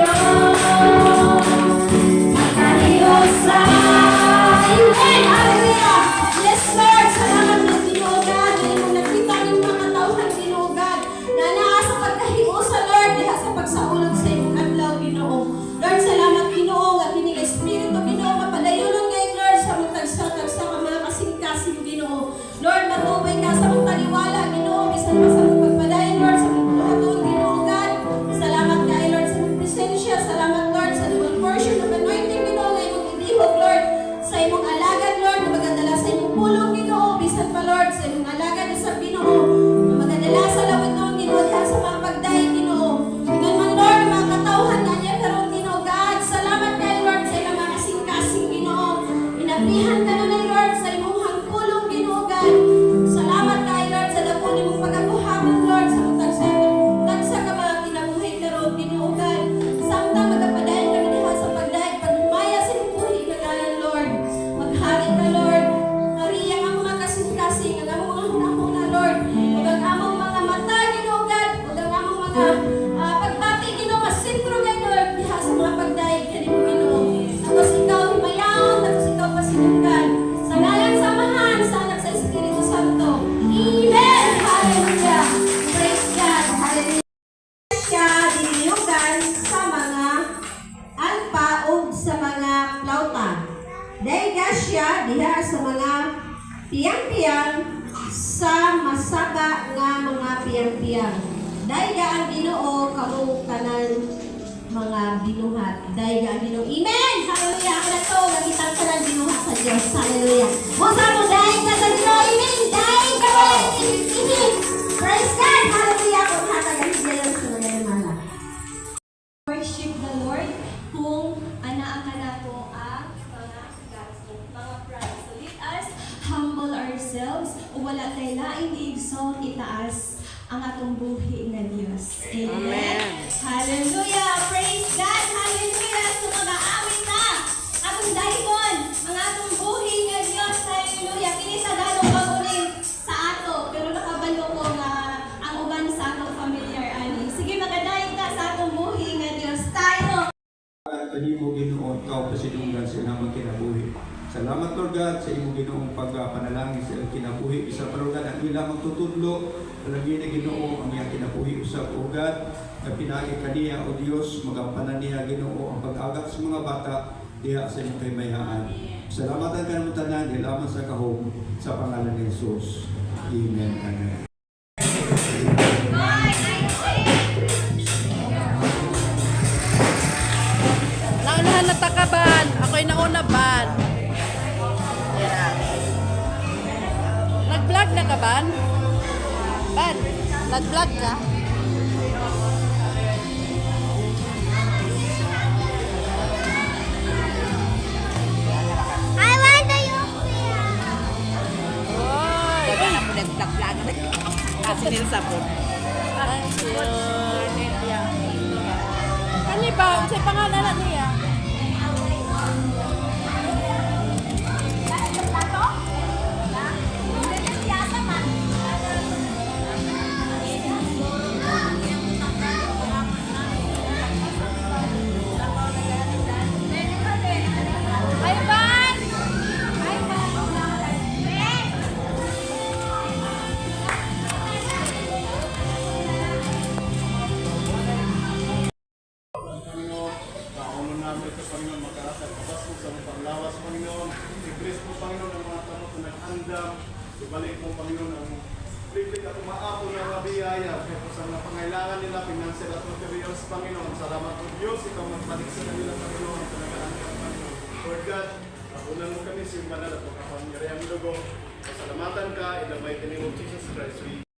Diyos alagad, Lord, na magadala sa imong pulong, Ginoo, bisan pa, Lord, sa imong alagad sa Ginoo, diha sa mga piyang-piyang sa masaba nga mga piyang-piyang. Daiga ang Ginoo kamo tanan mga binuhat. Daiga ang Ginoo. Amen! Hallelujah! Ako na to, nakitang ng binuhat sa Diyos. Hallelujah! Mo, ourselves o wala tayo laing i-exalt itaas ang atong buhi na Diyos. Amen. Hallelujah! Praise God! Hallelujah! So mga awit na atong dahigon ang atong buhi nga Diyos. Hallelujah! Kini Tagalog baguling sa ato pero nakabalo ko nga ang uban sa atong familiar ani. Sige magadayon ta sa atong buhi nga Diyos. Tayo Kanimo Ginoo ikaw pasidunggan sa imong kinabuhi. Salamat Lord God sa imong Ginoong pagpanalangin sa iyong kinabuhi. Isa pa Lord God ang ilang magtutudlo lagi na Ginoo ang iyang kinabuhi usab o God na pinagi kaniya o Dios magampanan niya Ginoo ang pag-agak sa mga bata diha sa imong kaymayaan. Salamatan ka naman tanan ilaman sa kahog sa pangalan ni Jesus. Amen. Amen. Naunahan na ta ka ban. Ako'y nauna ban. Nag-vlog na ka ban? Ban, nag-vlog ka? I want the Yokuya! Oy! Daga na po nag-vlog-vlog. Kasi nila sa po. Thank you. Kani ba? Sa pangalan niya? Sa mga panglawas, Panginoon. I-bless mo, Panginoon, ang mga tanong na nag-andam. Ibalik mo, Panginoon, ang privilege at umaapo na mga biyaya. Kaya po sa mga pangailangan nila, financial at materials, Panginoon. Salamat po Diyos, ikaw magbalik sa kanila, Panginoon. Talagaan ka, Panginoon. Lord God, akunan mo kami sa banal at makapangyarihang dugo. Pasalamatan ka, in the mighty name of Jesus Christ.